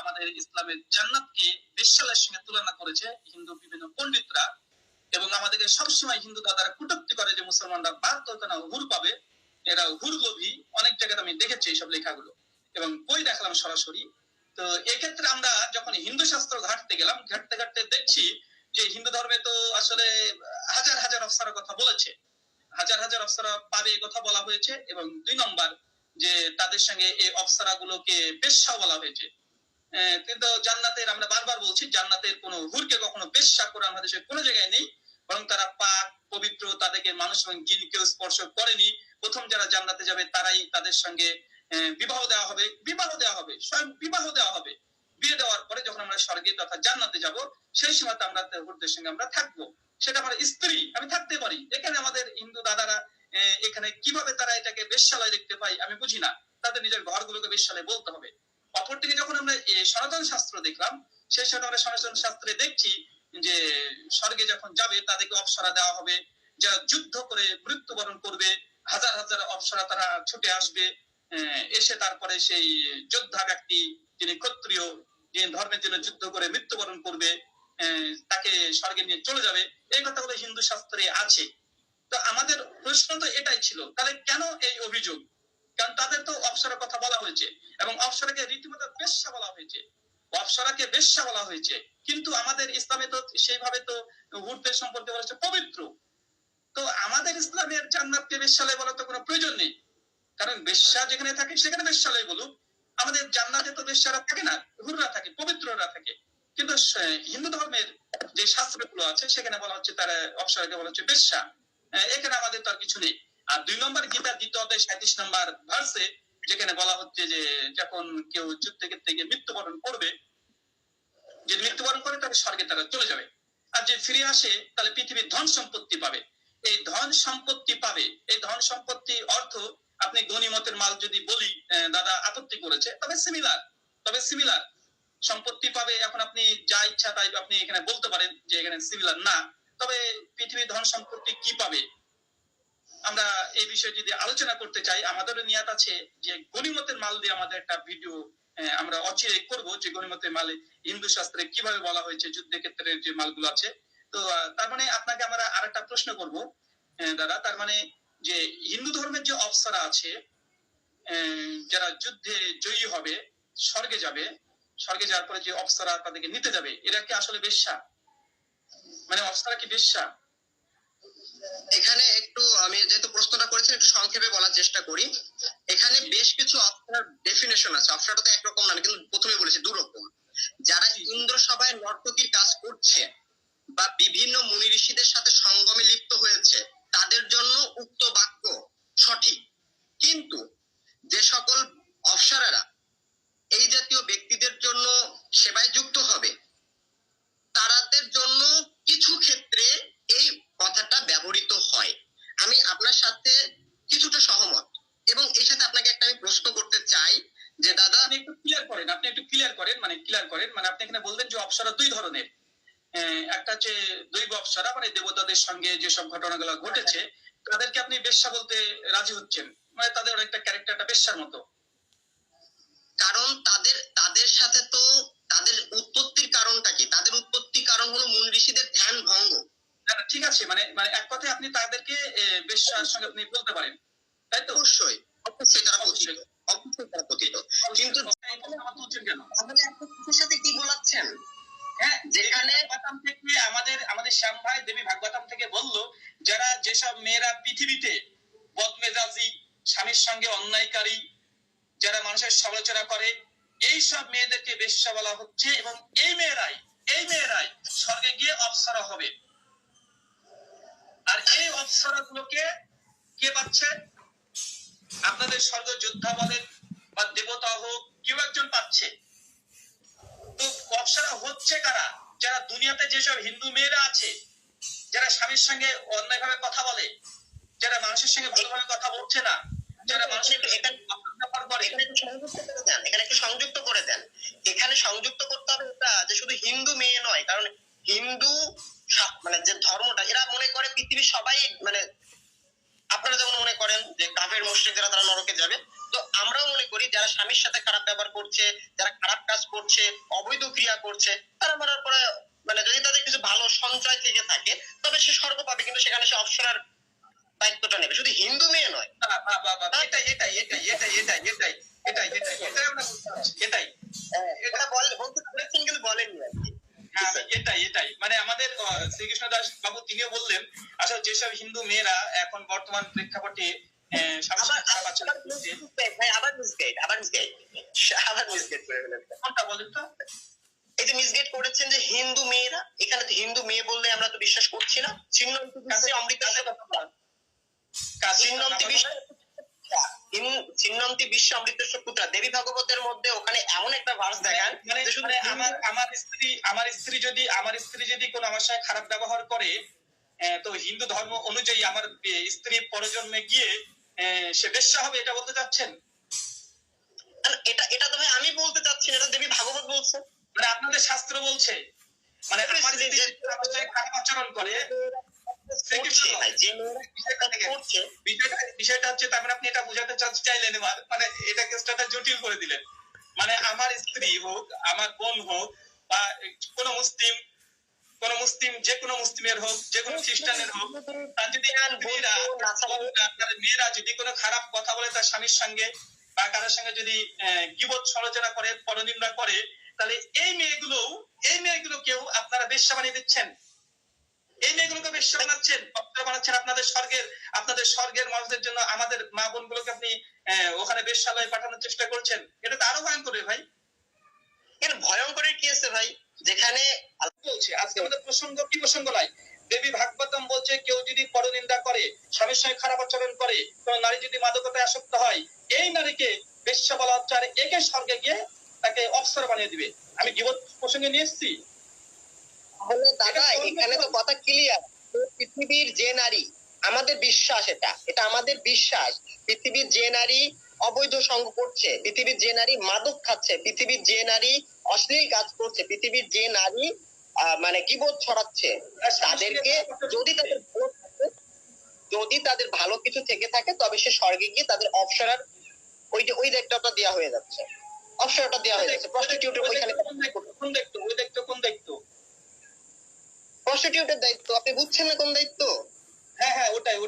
আমাদের ইসলামের জান্নাতকে বেশ্যালের সঙ্গে তুলনা করেছে হিন্দু বিভিন্ন পণ্ডিতরা এবং আমাদেরকে সবসময় হিন্দু দাদারা কুটুক্তি করে যে মুসলমানরা বাধ্য না হুর পাবে, এরা হুর লোভী। অনেক জায়গাতে আমি দেখেছি এইসব লেখাগুলো। এবং বই দেখালাম সরাসরি? তো এক্ষেত্রে আমরা যখন হিন্দু শাস্ত্র ঘাটতে গেলাম, ঘাটতে ঘাটতে দেখছি যে হিন্দু ধর্মে তো আসলে হাজার হাজার অফসারের কথা বলেছে। হাজার হাজার অফসারা পাবে কথা বলা হয়েছে এবং দুই নম্বর যে তাদের সঙ্গে এই অফসারা গুলোকে বলা হয়েছে। কিন্তু জান্নাতের আমরা বারবার বলছি, জান্নাতের কোনো হুরকে কখনো পেশা কোরআন হাদিসে কোনো জায়গায় নেই। বরং তারা পাক, পবিত্র, তাদেরকে মানুষ এবং জিন কেউ স্পর্শ করেনি। প্রথম যারা জান্নাতে যাবে, তারাই তাদের সঙ্গে বিবাহ দেওয়া হবে। বিবাহ দেওয়া হবে, স্বয়ং বিবাহ দেওয়া হবে। বিয়ে দেওয়ার পরে যখন আমরা স্বর্গে তথা জান্নাতে যাব, সেই সময় আমরা হুরদের সঙ্গে আমরা থাকব। সেটা আমার স্ত্রী, আমি থাকতে পারি। এখানে আমাদের হিন্দু দাদারা এখানে কীভাবে তারা এটাকে বেশ্যালয় দেখতে পাই আমি বুঝি না। তাদের নিজের ঘরগুলোকে বেশ্যালয় বলতে হবে। অপরদিকে যখন আমরা সনাতন শাস্ত্র দেখলাম, সেই সময় আমরা সনাতন শাস্ত্রে দেখছি যে, স্বর্গে যখন যাবে, তাদেরকে অপসরা দেওয়া হবে। যারা যুদ্ধ করে মৃত্যুবরণ করবে, হাজার হাজার অপসরা তারা ছুটে আসবে। এসে তারপরে সেই যোদ্ধা ব্যক্তি, যিনি ক্ষত্রিয়, যিনি ধর্মের জন্য যুদ্ধ করে মৃত্যুবরণ করবে তাকে স্বর্গে নিয়ে চলে যাবে। এই কথাগুলো হিন্দু শাস্ত্রে আছে। তো আমাদের প্রশ্ন তো এটাই ছিল, তাহলে কেন এই অভিযোগ? কারণ তাদের তো অপসরের কথা বলা হয়েছে এবং অপসরাকে রীতিমতো বেশ্যা বলা হয়েছে। অপসরাকে বেশ্যা বলা হয়েছে। কিন্তু আমাদের ইসলামে তো সেইভাবে তো হুরদের সম্পর্কে বলা হচ্ছে পবিত্র। তো আমাদের ইসলামের জান্নাতকে বেশ্যালয় বলার তো কোনো প্রয়োজন নেই। কারণ বেশ্যা যেখানে থাকে সেখানে বেশ্যালয় বলুক। আমাদের জান্নাতে তো বেশ্যারা থাকে না, হুররা থাকে, পবিত্ররা থাকে। কিন্তু হিন্দু ধর্মের যে শাস্ত্রগুলো আছে, সেখানে বলা হচ্ছে তারা অপসরাকে বলা হচ্ছে বেশ্যা। এখানে আমাদের তো আর কিছু নেই। দুই নম্বর গীতার দ্বিতীয় অধ্যায় সাঁত্রিশ নম্বর ভার্সে যেখানে বলা হচ্ছে যে যখন কেউ যুদ্ধ ক্ষেত্রে গিয়ে মৃত্যুবরণ করবে, যদি মৃত্যুবরণ করে তাহলে স্বর্গে তারা চলে যাবে। আর যে ফিরে আসে, তাহলে পৃথিবীর ধন সম্পত্তি পাবে। এই ধন সম্পত্তি পাবে। এই ধন সম্পত্তি অর্থ আপনি গণিমতের মাল যদি বলি দাদা আপত্তি করেছে, তবে সিমিলার তবে সিমিলার সম্পত্তি পাবে, এখন আপনি যা ইচ্ছা তাই আপনি এখানে বলতে পারেন যে এখানে সিমিলার না। তবে পৃথিবীর ধন সম্পত্তি কি পাবে? এই বিষয়ে যদি আলোচনা করতে চাই, আমাদেরও নিয়াত আছে যে গণিমতের মাল দিয়ে আমাদের একটা ভিডিও আমরা অচিরে করব যে গণিমতের মালে হিন্দু শাস্ত্রে কীভাবে বলা হয়েছে যুদ্ধের ক্ষেত্রে যে মালগুলো আছে। তো তার মানে আপনাকে আমরা আরেকটা প্রশ্ন করব দাদা, তার মানে যে হিন্দু ধর্মের যে অপসরা আছে যারা যুদ্ধে জয়ী হবে, স্বর্গে যাবে, স্বর্গে যাওয়ার পরে যে অপসরা তাদেরকে নিতে যাবে, এরা কি আসলে বেশ্যা? মানে অপসরা কি বেশ্যা এখানে একটু আমি যেহেতু প্রশ্নটা করেছেন একটু সংক্ষেপে বলার চেষ্টা করি। এখানে বেশ কিছু অপশনার ডেফিনেশন আছে। অপশনটা তো একরকম না কিন্তু প্রথমে বলেছি দু রকম যারা ইন্দ্র সভায় নর্তকীর কাজ করছে বা বিভিন্ন মুনি ঋষিদের সাথে সঙ্গমে লিপ্ত হয়েছে তাদের জন্য উক্ত বাক্য সঠিক কিন্তু যে সকল অপসারারা এই জাতীয় ব্যক্তিদের জন্য সেবায় যুক্ত হবে তাদের জন্য কিছু ক্ষেত্রে এই কথাটা ব্যবহৃত হয় আমি আপনার সাথে কিছুটা সহমত এবং এই সাথে আপনাকে একটা আমি প্রশ্ন করতে চাই যে দাদা আপনি একটু ক্লিয়ার করেন আপনি একটু ক্লিয়ার করেন মানে ক্লিয়ার করেন মানে আপনি এখানে বললেন যে অপসরা দুই ধরনের। একটা হচ্ছে দৈব অপসরা মানে দেবতাদের সঙ্গে যেসব ঘটনাগুলো ঘটেছে তাদেরকে আপনি বেশ্যা বলতে রাজি হচ্ছেন। মানে তাদের একটা ক্যারেক্টারটা বেশ্যার মতো। কারণ তাদের তাদের সাথে তো তাদের উৎপত্তির কারণটা কি? তাদের উৎপত্তি কারণ হলো মুন ঋষিদের ধ্যান ভঙ্গ। ঠিক আছে মানে মানে এক কথায় আপনি তাদেরকে বেশ্যার সঙ্গে আপনি বলতে পারেন। তাই তো? অবশ্যই। অবশ্যই তারা অবশ্যই তারা পতিত কিন্তু এখানে আমার তুলছেন কেন? তাহলে আপনি কিছুর সাথে কি বলাচ্ছেন হ্যাঁ যেখানে থেকে আমাদের আমাদের শ্যাম ভাই দেবী ভাগবতাম থেকে বলল যারা যেসব মেয়েরা পৃথিবীতে বদমেজাজি স্বামীর সঙ্গে অন্যায়কারী যারা মানুষের সমালোচনা করে এই সব মেয়েদেরকে বেশ্যা বলা হচ্ছে এবং এই মেয়েরাই এই মেয়েরাই স্বর্গে গিয়ে অপসরা হবে। আর এই অপসরা গুলোকে কে পাচ্ছে? আপনাদের স্বর্গ যোদ্ধা বলেন বা দেবতা হোক কেউ একজন পাচ্ছে। তো অপসরা হচ্ছে কারা? যারা দুনিয়াতে যেসব হিন্দু মেয়েরা আছে যারা স্বামীর সঙ্গে অন্যায়ভাবে কথা বলে যারা মানুষের সঙ্গে ভালোভাবে কথা বলছে না যারা মানুষের এখানে একটু সংযুক্ত করে দেন এখানে সংযুক্ত করতে হবে এটা যে শুধু হিন্দু মেয়ে নয় কারণ হিন্দু মানে যে ধর্মটা এরা মনে করে পৃথিবীর সবাই মানে আপনারা যেমন মনে করেন যে কাফের মুসলিম যারা তারা নরকে যাবে তো আমরাও মনে করি যারা স্বামীর সাথে খারাপ ব্যবহার করছে যারা খারাপ কাজ করছে অবৈধ ক্রিয়া করছে তারা মরার পরে মানে যদি তাদের কিছু ভালো সঞ্চয় থেকে থাকে তবে সে স্বর্গ পাবে কিন্তু সেখানে সে অপসরার দায়িত্বটা নেবে শুধু হিন্দু মেয়ে নয়। এটাই এটাই এটাই এটাই এটাই এটাই এটাই এটাই এটাই এটাই এটা বল বলতে পেরেছেন কিন্তু বলেননি আর কি হ্যাঁ আমি- এটাই এটাই মানে আমাদের আহ, শ্রীকৃষ্ণ দাস বাবু তিনিও বললেন আসলে যেসব হিন্দু মেয়েরা এখন বর্তমান প্রেক্ষাপটে আবার সাথে খারাপ আচরণ করছে ভাই আবার মিসগাইড আবার মিসগাইড আবার মিসগাইড করে ফেলেন কোনটা বলেন তো? এই যে মিসগেট করেছেন যে হিন্দু মেয়েরা এখানে তো হিন্দু মেয়ে বললে আমরা তো বিশ্বাস করছি না। চিহ্নন্তি বিশ্বে অমৃতেশ্বর পুত্রা দেবী ভাগবতের মধ্যে ওখানে এমন একটা ভার্স দেখান মানে শুধু মানে হিন্দু- আমার আমার স্ত্রী আমার স্ত্রী যদি আমার স্ত্রী যদি কোনো আমার সাথে খারাপ ব্যবহার করে তো হিন্দু ধর্ম অনুযায়ী আমার স্ত্রী পরজন্মে গিয়ে সে বেশ্যা হবে এটা বলতে চাচ্ছেন? এটা এটা তো ভাই আমি বলতে চাচ্ছি না এটা দেবী ভাগবত বলছে। মানে আপনাদের শাস্ত্র বলছে। মানে আমার খারাপ আচরণ করে বিষয়টা হচ্ছে তার মানে আপনি এটা বোঝাতে চাইলেন এবার। মানে এটা কেসটা জটিল করে দিলেন। মানে আমার স্ত্রী হোক আমার বোন হোক বা কোন মুসলিম কোন মুসলিম যে কোনো মুসলিমের হোক যে কোনো খ্রিস্টানের হোক তার যদি মেয়েরা মেয়েরা যদি কোনো খারাপ কথা বলে তার স্বামীর সঙ্গে বা কারোর সঙ্গে যদি গিবত সমালোচনা করে পরনিন্দা করে তাহলে এই মেয়েগুলো এই মেয়েগুলো কেউ আপনারা বেশ্যা বানিয়ে দিচ্ছেন? এই মেয়েগুলোকে বেশ্যা বানাচ্ছেন? অপ্সরা বানাচ্ছেন আপনাদের স্বর্গের আপনাদের স্বর্গের মানুষদের জন্য আমাদের মা বোনগুলোকে আপনি আহ, ওখানে বেশ্যালয়ে পাঠানোর চেষ্টা করছেন? এটা তো আরও ভয়ঙ্কর ভাই। এর ভয়ঙ্করের কি আছে ভাই? যেখানে বলছে আজকে আমাদের প্রসঙ্গ কি প্রসঙ্গ নয় দেবী ভাগবতম বলছে কেউ যদি পরনিন্দা করে স্বামীর সঙ্গে খারাপ আচরণ করে কোন নারী যদি মাদকতায় আসক্ত হয় এই নারীকে বেশ্যা বলা হচ্ছে আর একে স্বর্গে গিয়ে তাকে অপসর বানিয়ে দিবে। আমি জীবন প্রসঙ্গে নিয়ে এসেছি। তাহলে দাদা এখানে তো কথা ক্লিয়ার পৃথিবীর যে নারী আমাদের বিশ্বাস এটা এটা আমাদের বিশ্বাস। পৃথিবীর যে নারী অবৈধ সঙ্গ করছে পৃথিবীর যে নারী মাদক খাচ্ছে পৃথিবীর যে নারী অশ্লীল কাজ করছে। পৃথিবীর যে নারী মানে কিবোধ ছড়াচ্ছে তাদেরকে যদি তাদের যদি তাদের ভালো কিছু থেকে থাকে তবে সে স্বর্গে গিয়ে তাদের অপসরার ওই যে ওই দায়িত্বটা দেওয়া হয়ে যাচ্ছে। অপসরটা দেওয়া হয়ে যাচ্ছে। প্রস্টিটিউটের ওইখানে কোন দেখতো ওই দেখতো কোন দেখতো প্রস্টিটিউটের দায়িত্ব। আপনি বুঝছেন না কোন দায়িত্ব? হ্যাঁ হ্যাঁ ওটাই।